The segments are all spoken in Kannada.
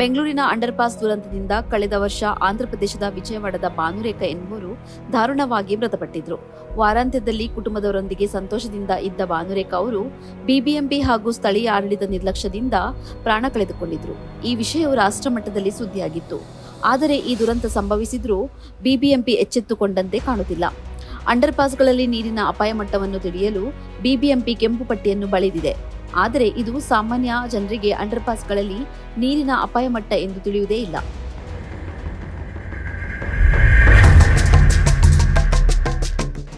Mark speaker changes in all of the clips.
Speaker 1: ಬೆಂಗಳೂರಿನ ಅಂಡರ್ಪಾಸ್ ದುರಂತದಿಂದ ಕಳೆದ ವರ್ಷ ಆಂಧ್ರಪ್ರದೇಶದ ವಿಜಯವಾಡದ ಬಾನುರೇಖ ಎನ್ನುವರು ದಾರುಣವಾಗಿ ಮೃತಪಟ್ಟಿದ್ರು. ವಾರಾಂತ್ಯದಲ್ಲಿ ಕುಟುಂಬದವರೊಂದಿಗೆ ಸಂತೋಷದಿಂದ ಇದ್ದ ಬಾನುರೇಖ ಅವರು ಬಿಬಿಎಂಪಿ ಹಾಗೂ ಸ್ಥಳೀಯ ಆಡಳಿತ ನಿರ್ಲಕ್ಷ್ಯದಿಂದ ಪ್ರಾಣ ಕಳೆದುಕೊಂಡಿದ್ರು. ಈ ವಿಷಯವು ರಾಷ್ಟ್ರ ಮಟ್ಟದಲ್ಲಿ ಸುದ್ದಿಯಾಗಿತ್ತು. ಆದರೆ ಈ ದುರಂತ ಸಂಭವಿಸಿದ್ರೂ ಬಿಬಿಎಂಪಿ ಎಚ್ಚೆತ್ತುಕೊಂಡಂತೆ ಕಾಣುತ್ತಿಲ್ಲ. ಅಂಡರ್ಪಾಸ್ಗಳಲ್ಲಿ ನೀರಿನ ಅಪಾಯ ಮಟ್ಟವನ್ನು ತಿಳಿಯಲು ಬಿಬಿಎಂಪಿ ಕೆಂಪು ಪಟ್ಟಿಯನ್ನು ಬಳಿದಿದೆ. ಆದರೆ ಇದು ಸಾಮಾನ್ಯ ಜನರಿಗೆ ಅಂಡರ್ಪಾಸ್ಗಳಲ್ಲಿ ನೀರಿನ ಅಪಾಯ ಮಟ್ಟ ಎಂದು ತಿಳಿಯುವುದೇ ಇಲ್ಲ.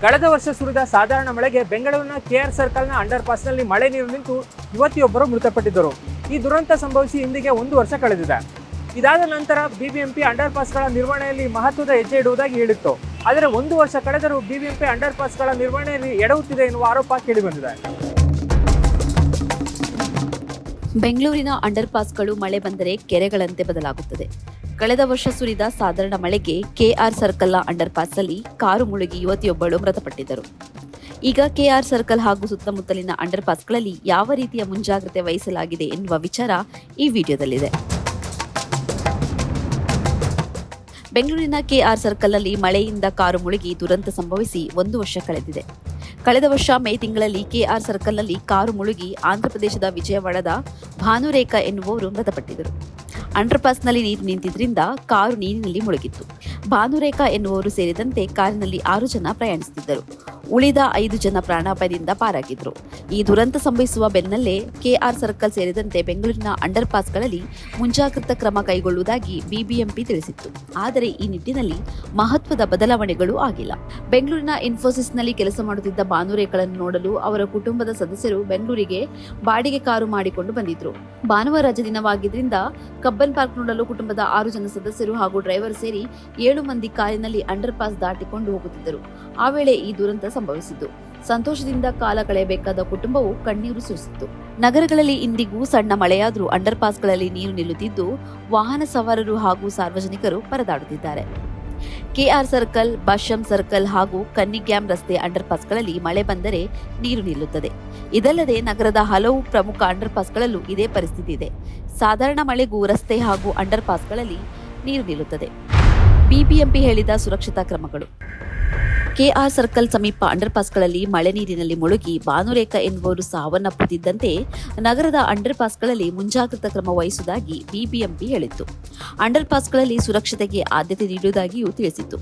Speaker 2: ಕಳೆದ ವರ್ಷ ಸುರಿದ ಸಾಧಾರಣ ಮಳೆಗೆ ಬೆಂಗಳೂರಿನ ಕೆಆರ್ ಸರ್ಕಲ್ನ ಅಂಡರ್ ಪಾಸ್ನಲ್ಲಿ ಮಳೆ ನೀರು ನಿಂತು ಯುವತಿಯೊಬ್ಬರು ಮೃತಪಟ್ಟಿದ್ದರು. ಈ ದುರಂತ ಸಂಭವಿಸಿ ಇಂದಿಗೆ ಒಂದು ವರ್ಷ ಕಳೆದಿದೆ. ಇದಾದ ನಂತರ ಬಿಬಿಎಂಪಿ ಅಂಡರ್ ಪಾಸ್ಗಳ ನಿರ್ವಹಣೆಯಲ್ಲಿ ಮಹತ್ವದ ಹೆಜ್ಜೆ ಇಡುವುದಾಗಿ ಹೇಳಿತ್ತು. ಆದರೆ ಒಂದು ವರ್ಷ ಕಳೆದರೂ ಬಿಬಿಎಂಪಿ ಅಂಡರ್ ಪಾಸ್ಗಳ ನಿರ್ವಹಣೆಯಲ್ಲಿ ಎಡವುತ್ತಿದೆ ಎನ್ನುವ ಆರೋಪ ಕೇಳಿಬಂದಿದೆ.
Speaker 1: ಬೆಂಗಳೂರಿನ ಅಂಡರ್ಪಾಸ್ಗಳು ಮಳೆ ಬಂದರೆ ಕೆರೆಗಳಂತೆ ಬದಲಾಗುತ್ತದೆ. ಕಳೆದ ವರ್ಷ ಸುರಿದ ಸಾಧಾರಣ ಮಳೆಗೆ ಕೆಆರ್ ಸರ್ಕಲ್ನ ಅಂಡರ್ಪಾಸ್ನಲ್ಲಿ ಕಾರು ಮುಳುಗಿ ಯುವತಿಯೊಬ್ಬಳು ಮೃತಪಟ್ಟಿದ್ದರು. ಈಗ ಕೆಆರ್ ಸರ್ಕಲ್ ಹಾಗೂ ಸುತ್ತಮುತ್ತಲಿನ ಅಂಡರ್ಪಾಸ್ಗಳಲ್ಲಿ ಯಾವ ರೀತಿಯ ಮುಂಜಾಗ್ರತೆ ವಹಿಸಲಾಗಿದೆ ಎನ್ನುವ ವಿಚಾರ ಈ ವಿಡಿಯೋದಲ್ಲಿದೆ. ಬೆಂಗಳೂರಿನ ಕೆಆರ್ ಸರ್ಕಲ್ನಲ್ಲಿ ಮಳೆಯಿಂದ ಕಾರು ಮುಳುಗಿ ದುರಂತ ಸಂಭವಿಸಿ ಒಂದು ವರ್ಷ ಕಳೆದಿದೆ. ಕಳೆದ ವರ್ಷ ಮೇ ತಿಂಗಳಲ್ಲಿ ಕೆಆರ್ ಸರ್ಕಲ್ನಲ್ಲಿ ಕಾರು ಮುಳುಗಿ ಆಂಧ್ರಪ್ರದೇಶದ ವಿಜಯವಾಡದ ಭಾನುರೇಖಾ ಎನ್ನುವವರು ಮೃತಪಟ್ಟಿದ್ದರು. ಅಂಡರ್ಪಾಸ್ನಲ್ಲಿ ನೀರು ನಿಂತಿದ್ದರಿಂದ ಕಾರು ನೀರಿನಲ್ಲಿ ಮುಳುಗಿತ್ತು. ಭಾನುರೇಖಾ ಎನ್ನುವವರು ಸೇರಿದಂತೆ ಕಾರಿನಲ್ಲಿ ಆರು ಜನ ಪ್ರಯಾಣಿಸುತ್ತಿದ್ದರು. ಉಳಿದ ಐದು ಜನ ಪ್ರಾಣಾಪಾಯದಿಂದ ಪಾರಾಗಿದ್ರು. ಈ ದುರಂತ ಸಂಭವಿಸುವ ಬೆನ್ನಲ್ಲೇ ಕೆಆರ್ ಸರ್ಕಲ್ ಸೇರಿದಂತೆ ಬೆಂಗಳೂರಿನ ಅಂಡರ್ಪಾಸ್ಗಳಲ್ಲಿ ಮುಂಜಾಗ್ರತಾ ಕ್ರಮ ಕೈಗೊಳ್ಳುವುದಾಗಿ ಬಿಬಿಎಂಪಿ ತಿಳಿಸಿತ್ತು. ಆದರೆ ಈ ನಿಟ್ಟಿನಲ್ಲಿ ಮಹತ್ವದ ಬದಲಾವಣೆಗಳು ಆಗಿಲ್ಲ. ಬೆಂಗಳೂರಿನ ಇನ್ಫೋಸಿಸ್ನಲ್ಲಿ ಕೆಲಸ ಮಾಡುತ್ತಿದ್ದ ಭಾನುರೇಖಗಳನ್ನು ನೋಡಲು ಅವರ ಕುಟುಂಬದ ಸದಸ್ಯರು ಬೆಂಗಳೂರಿಗೆ ಬಾಡಿಗೆ ಕಾರು ಮಾಡಿಕೊಂಡು ಬಂದಿದ್ರು. ಭಾನುವಾರ ರಜೆ ದಿನವಾಗಿದ್ದರಿಂದ ಕಬ್ಬನ್ ಪಾರ್ಕ್ ನೋಡಲು ಕುಟುಂಬದ ಆರು ಜನ ಸದಸ್ಯರು ಹಾಗೂ ಡ್ರೈವರ್ ಸೇರಿ ಏಳು ಮಂದಿ ಕಾರಿನಲ್ಲಿ ಅಂಡರ್ ಪಾಸ್ ದಾಟಿಕೊಂಡು ಹೋಗುತ್ತಿದ್ದರು. ಆ ವೇಳೆ ಈ ದುರಂತ ಸಂಭವಿಸಿದ್ದು ಸಂತೋಷದಿಂದ ಕಾಲ ಕಳೆಯಬೇಕಾದ ಕುಟುಂಬವು ಕಣ್ಣೀರು ಸುರಿಸಿತ್ತು. ನಗರಗಳಲ್ಲಿ ಇಂದಿಗೂ ಸಣ್ಣ ಮಳೆಯಾದರೂ ಅಂಡರ್ ಪಾಸ್ಗಳಲ್ಲಿ ನೀರು ನಿಲ್ಲುತ್ತಿದ್ದು, ವಾಹನ ಸವಾರರು ಹಾಗೂ ಸಾರ್ವಜನಿಕರು ಪರದಾಡುತ್ತಿದ್ದಾರೆ. ಕೆಆರ್ ಸರ್ಕಲ್ ಬಾಷಂ ಸರ್ಕಲ್ ಹಾಗೂ ಕನ್ನಿಗ್ಯಾಮ್ ರಸ್ತೆ ಅಂಡರ್ ಪಾಸ್ಗಳಲ್ಲಿ ಮಳೆ ಬಂದರೆ ನೀರು ನಿಲ್ಲುತ್ತದೆ. ಇದಲ್ಲದೆ ನಗರದ ಹಲವು ಪ್ರಮುಖ ಅಂಡರ್ ಪಾಸ್ಗಳಲ್ಲೂ ಇದೇ ಪರಿಸ್ಥಿತಿ ಇದೆ. ಸಾಧಾರಣ ಮಳೆಗೂ ರಸ್ತೆ ಹಾಗೂ ಅಂಡರ್ ಪಾಸ್ಗಳಲ್ಲಿ ನೀರು ನಿಲ್ಲುತ್ತದೆ. ಬಿಬಿಎಂಪಿ ಹೇಳಿದ ಸುರಕ್ಷತಾ ಕ್ರಮಗಳು. ಕೆಆರ್ ಸರ್ಕಲ್ ಸಮೀಪ ಅಂಡರ್ಪಾಸ್ಗಳಲ್ಲಿ ಮಳೆ ನೀರಿನಲ್ಲಿ ಮುಳುಗಿ ಭಾನುರೇಖಾ ಎನ್ನುವರು ಸಾವನ್ನಪ್ಪುತ್ತಿದ್ದಂತೆ ನಗರದ ಅಂಡರ್ಪಾಸ್ಗಳಲ್ಲಿ ಮುಂಜಾಗ್ರತಾ ಕ್ರಮ ವಹಿಸುವುದಾಗಿ ಬಿಬಿಎಂಪಿ ಹೇಳಿತ್ತು. ಅಂಡರ್ಪಾಸ್ಗಳಲ್ಲಿ ಸುರಕ್ಷತೆಗೆ ಆದ್ಯತೆ ನೀಡುವುದಾಗಿಯೂ ತಿಳಿಸಿತ್ತು.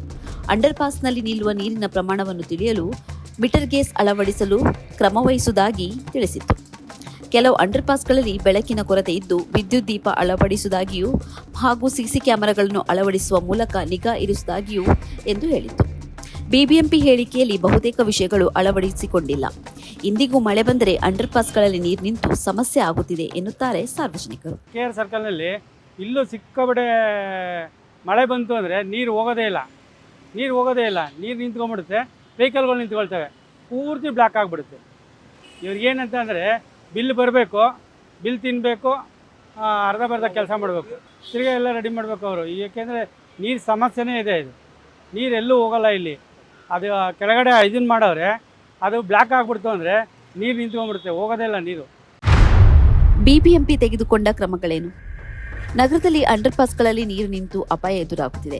Speaker 1: ಅಂಡರ್ಪಾಸ್ನಲ್ಲಿ ನಿಲ್ಲುವ ನೀರಿನ ಪ್ರಮಾಣವನ್ನು ತಿಳಿಯಲು ಮೀಟರ್ ಗೇಸ್ ಅಳವಡಿಸಲು ಕ್ರಮ ವಹಿಸುವುದಾಗಿ ತಿಳಿಸಿತ್ತು. ಕೆಲವು ಅಂಡರ್ಪಾಸ್ಗಳಲ್ಲಿ ಬೆಳಕಿನ ಕೊರತೆ ಇದ್ದು ವಿದ್ಯುತ್ ದೀಪ ಅಳವಡಿಸುವುದಾಗಿಯೂ ಹಾಗೂ ಸಿಸಿ ಕ್ಯಾಮೆರಾಗಳನ್ನು ಅಳವಡಿಸುವ ಮೂಲಕ ನಿಗಾ ಇರಿಸುವುದಾಗಿಯೂ ಎಂದು ಹೇಳಿತ್ತು. ಬಿಬಿಎಂಪಿ ಹೇಳಿಕೆಯಲ್ಲಿ ಬಹುತೇಕ ವಿಷಯಗಳು ಅಳವಡಿಸಿಕೊಂಡಿಲ್ಲ. ಇಂದಿಗೂ ಮಳೆ ಬಂದರೆ ಅಂಡರ್ ಪಾಸ್ಗಳಲ್ಲಿ ನೀರು ನಿಂತು ಸಮಸ್ಯೆ ಆಗುತ್ತಿದೆ ಎನ್ನುತ್ತಾರೆ ಸಾರ್ವಜನಿಕರು.
Speaker 2: ಕೆ ಆರ್ ಸರ್ಕಲ್ನಲ್ಲಿ ಇಲ್ಲೂ ಸಿಕ್ಕಬಡೆ ಮಳೆ ಬಂತು ಅಂದರೆ ನೀರು ಹೋಗೋದೇ ಇಲ್ಲ. ನೀರು ಹೋಗೋದೇ ಇಲ್ಲ. ನೀರು ನಿಂತ್ಕೊಂಡ್ಬಿಡುತ್ತೆ. ವೆಹಿಕಲ್ಗಳು ನಿಂತ್ಕೊಳ್ತವೆ. ಪೂರ್ತಿ ಬ್ಲಾಕ್ ಆಗಿಬಿಡುತ್ತೆ. ಇವ್ರಿಗೆ ಏನಂತ ಅಂದರೆ ಬಿಲ್ ಬರಬೇಕು, ಬಿಲ್ ತಿನ್ನಬೇಕು ಅರ್ಧ ಬರ್ಧ ಕೆಲಸ ಮಾಡಬೇಕು. ತಿರ್ಗಿ ಎಲ್ಲ ರೆಡಿ ಮಾಡಬೇಕು ಅವರು. ಏಕೆಂದರೆ ನೀರು ಸಮಸ್ಯೆನೇ ಇದೆ ಇದು. ನೀರೆಲ್ಲೂ ಹೋಗಲ್ಲ ಇಲ್ಲಿ. ಅದು ಕೆಳಗಡೆ ಇದನ್ನು ಮಾಡವ್ರೆ, ಅದು ಬ್ಲ್ಯಾಕ್ ಆಗಿಬಿಡ್ತು ಅಂದರೆ ನೀರು ನಿಂತ್ಕೊಂಡ್ಬಿಡುತ್ತೆ, ಹೋಗೋದೇ ಇಲ್ಲ ನೀರು.
Speaker 1: ಬಿಬಿಎಂಪಿ ತೆಗೆದುಕೊಂಡ ಕ್ರಮಗಳೇನು? ನಗರದಲ್ಲಿ ಅಂಡರ್ ಪಾಸ್ಗಳಲ್ಲಿ ನೀರು ನಿಂತು ಅಪಾಯ ಎದುರಾಗುತ್ತಿದೆ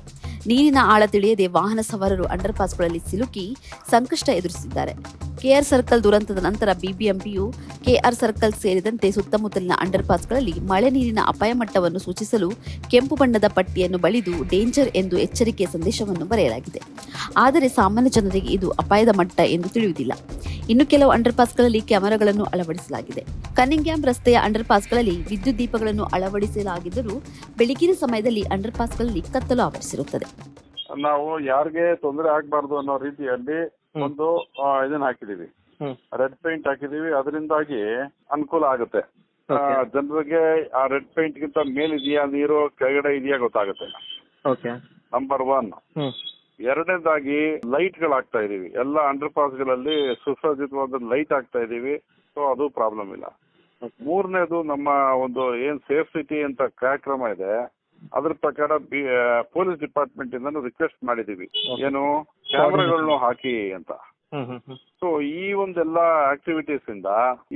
Speaker 1: ನೀರಿನ ಆಳ ತಿಳಿಯದೆ ವಾಹನ ಸವಾರರು ಅಂಡರ್ ಪಾಸ್ಗಳಲ್ಲಿ ಸಿಲುಕಿ ಸಂಕಷ್ಟ ಎದುರಿಸಿದ್ದಾರೆ. ಕೆಆರ್ ಸರ್ಕಲ್ ದುರಂತದ ನಂತರ ಬಿಬಿಎಂಪಿಯು ಕೆಆರ್ ಸರ್ಕಲ್ ಸೇರಿದಂತೆ ಸುತ್ತಮುತ್ತಲಿನ ಅಂಡರ್ ಪಾಸ್ಗಳಲ್ಲಿ ಮಳೆ ನೀರಿನ ಅಪಾಯ ಮಟ್ಟವನ್ನು ಸೂಚಿಸಲು ಕೆಂಪು ಬಣ್ಣದ ಪಟ್ಟಿಯನ್ನು ಬಳಿದು ಡೇಂಜರ್ ಎಂದು ಎಚ್ಚರಿಕೆ ಸಂದೇಶವನ್ನು ಬರೆಯಲಾಗಿದೆ. ಆದರೆ ಸಾಮಾನ್ಯ ಜನರಿಗೆ ಇದು ಅಪಾಯದ ಮಟ್ಟ ಎಂದು ತಿಳಿಯುವುದಿಲ್ಲ. ಇನ್ನು ಕೆಲವು ಅಂಡರ್ ಪಾಸ್ಗಳಲ್ಲಿ ಕ್ಯಾಮೆರಾಗಳನ್ನು ಅಳವಡಿಸಲಾಗಿದೆ. ಕನ್ನಿಂಗ್ಯಾಮ್ ರಸ್ತೆಯ ಅಂಡರ್ ಪಾಸ್ಗಳಲ್ಲಿ ವಿದ್ಯುತ್ ದೀಪಗಳನ್ನು ಅಳವಡಿಸಲಾಗಿದ್ದರೂ ಬೆಳಗಿನ ಸಮಯದಲ್ಲಿ ಅಂಡರ್ ಪಾಸ್ಗಳಲ್ಲಿ ಕತ್ತಲು ಆವರಿಸಿರುತ್ತದೆ.
Speaker 3: ನಾವು ಯಾರಿಗೆ ತೊಂದರೆ ಆಗಬಾರದು ಅನ್ನೋ ರೀತಿಯಲ್ಲಿ ಒಂದು ಇದನ್ನ ಹಾಕಿದೀವಿ. ರೆಡ್ ಪೇಂಟ್ ಹಾಕಿದೀವಿ. ಅದರಿಂದಾಗಿ ಅನುಕೂಲ ಆಗುತ್ತೆ. ಜನರಿಗೆ ಆ ರೆಡ್ ಪೇಂಟ್ ಗಿಂತ ಮೇಲಿದೆಯಾ ನೀರು ಕೆಳಗಡೆ ಇದೆಯಾ ಗೊತ್ತಾಗುತ್ತೆ.
Speaker 2: ಓಕೆ
Speaker 3: ನಂಬರ್ ಒನ್ ಎರಡನೇದಾಗಿ ಲೈಟ್ಗಳು ಆಗ್ತಾ ಇದೀವಿ. ಎಲ್ಲ ಅಂಡರ್ ಪಾಸ್ಗಳಲ್ಲಿ ಸುಸಜ್ಜಿತವಾದ ಲೈಟ್ ಆಗ್ತಾ ಇದೀವಿ. ಸೊ ಅದು ಪ್ರಾಬ್ಲಮ್ ಇಲ್ಲ. ಮೂರನೇದು ನಮ್ಮ ಒಂದು ಏನ್ ಸೇಫ್ ಸಿಟಿ ಅಂತ ಕಾರ್ಯಕ್ರಮ ಇದೆ ಅದ್ರ ಪ್ರಕಾರ ಪೊಲೀಸ್ ಡಿಪಾರ್ಟ್ಮೆಂಟ್ ಇಂದ ರಿಕ್ವೆಸ್ಟ್ ಮಾಡಿದೀವಿ. ಏನು ಕ್ಯಾಮ್ರಾಗಳನ್ನು ಹಾಕಿ ಅಂತ. ಸೊ ಈ ಒಂದೆಲ್ಲ ಆಕ್ಟಿವಿಟೀಸ್ ಇಂದ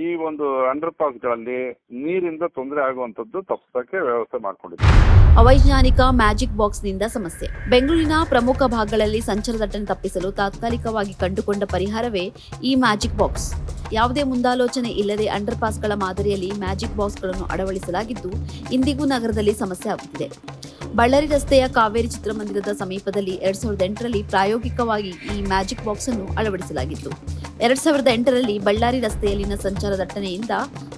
Speaker 3: ಈ ಒಂದು ಅಂಡರ್ ಪಾಸ್ಗಳಲ್ಲಿ ನೀರಿಂದ ತೊಂದರೆ ಆಗುವಂತದ್ದು ತಪ್ಪಿಸಕ್ಕೆ ವ್ಯವಸ್ಥೆ ಮಾಡಿಕೊಂಡಿದ್ದೀವಿ
Speaker 1: ಅವೈಜ್ಞಾನಿಕ ಮ್ಯಾಜಿಕ್ ಬಾಕ್ಸ್ನಿಂದ ಸಮಸ್ಯೆ. ಬೆಂಗಳೂರಿನ ಪ್ರಮುಖ ಭಾಗಗಳಲ್ಲಿ ಸಂಚಾರ ದಟ್ಟಣೆ ತಪ್ಪಿಸಲು ತಾತ್ಕಾಲಿಕವಾಗಿ ಕಂಡುಕೊಂಡ ಪರಿಹಾರವೇ ಈ ಮ್ಯಾಜಿಕ್ ಬಾಕ್ಸ್. ಯಾವುದೇ ಮುಂದಾಲೋಚನೆ ಇಲ್ಲದೆ ಅಂಡರ್ ಪಾಸ್ಗಳ ಮಾದರಿಯಲ್ಲಿ ಮ್ಯಾಜಿಕ್ ಬಾಕ್ಸ್ಗಳನ್ನು ಅಳವಡಿಸಲಾಗಿದ್ದು ಇಂದಿಗೂ ನಗರದಲ್ಲಿ ಸಮಸ್ಯೆ ಆಗುತ್ತಿದೆ. ಬಳ್ಳಾರಿ ರಸ್ತೆಯ ಕಾವೇರಿ ಚಿತ್ರಮಂದಿರದ ಸಮೀಪದಲ್ಲಿ ಎರಡ್ ಸಾವಿರದ ಎಂಟರಲ್ಲಿ ಪ್ರಾಯೋಗಿಕವಾಗಿ ಈ ಮ್ಯಾಜಿಕ್ ಬಾಕ್ಸ್ ಅನ್ನು ಅಳವಡಿಸಲಾಗಿತ್ತು. ಎರಡ್ ಸಾವಿರದ ಎಂಟರಲ್ಲಿ ಬಳ್ಳಾರಿ ರಸ್ತೆಯಲ್ಲಿನ ಸಂಚಾರ ದಟ್ಟಣೆಯಿಂದ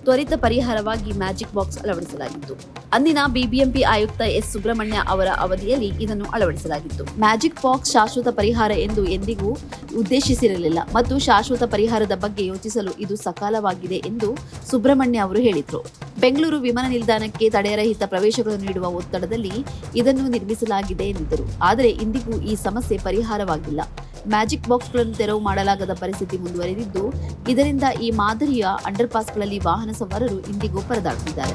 Speaker 1: ತ್ವರಿತ ಪರಿಹಾರವಾಗಿ ಮ್ಯಾಜಿಕ್ ಬಾಕ್ಸ್ ಅಳವಡಿಸಲಾಗಿತ್ತು. ಅಂದಿನ ಬಿಬಿಎಂಪಿ ಆಯುಕ್ತ ಎಸ್. ಸುಬ್ರಹ್ಮಣ್ಯ ಅವರ ಅವಧಿಯಲ್ಲಿ ಇದನ್ನು ಅಳವಡಿಸಲಾಗಿತ್ತು. ಮ್ಯಾಜಿಕ್ ಬಾಕ್ಸ್ ಶಾಶ್ವತ ಪರಿಹಾರ ಎಂದು ಎಂದಿಗೂ ಉದ್ದೇಶಿಸಿರಲಿಲ್ಲ ಮತ್ತು ಶಾಶ್ವತ ಪರಿಹಾರದ ಬಗ್ಗೆ ಯೋಚಿಸಲು ಇದು ಸಕಾಲವಾಗಿದೆ ಎಂದು ಸುಬ್ರಹ್ಮಣ್ಯ ಅವರು ಹೇಳಿದರು. ಬೆಂಗಳೂರು ವಿಮಾನ ನಿಲ್ದಾಣಕ್ಕೆ ತಡೆರಹಿತ ಪ್ರವೇಶಗಳನ್ನು ನೀಡುವ ಒತ್ತಡದಲ್ಲಿ ಇದನ್ನು ನಿರ್ಮಿಸಲಾಗಿದೆ ಎಂದರು. ಆದರೆ ಇಂದಿಗೂ ಈ ಸಮಸ್ಯೆ ಪರಿಹಾರವಾಗಿಲ್ಲ. ಮ್ಯಾಜಿಕ್ ಬಾಕ್ಸ್ಗಳನ್ನು ತೆರವು ಮಾಡಲಾಗದ ಪರಿಸ್ಥಿತಿ ಮುಂದುವರೆದಿದ್ದು, ಇದರಿಂದ ಈ ಮಾದರಿಯ ಅಂಡರ್ಪಾಸ್ಗಳಲ್ಲಿ ವಾಹನ ಸವಾರರು ಇಂದಿಗೂ ಪರದಾಡುತ್ತಿದ್ದಾರೆ.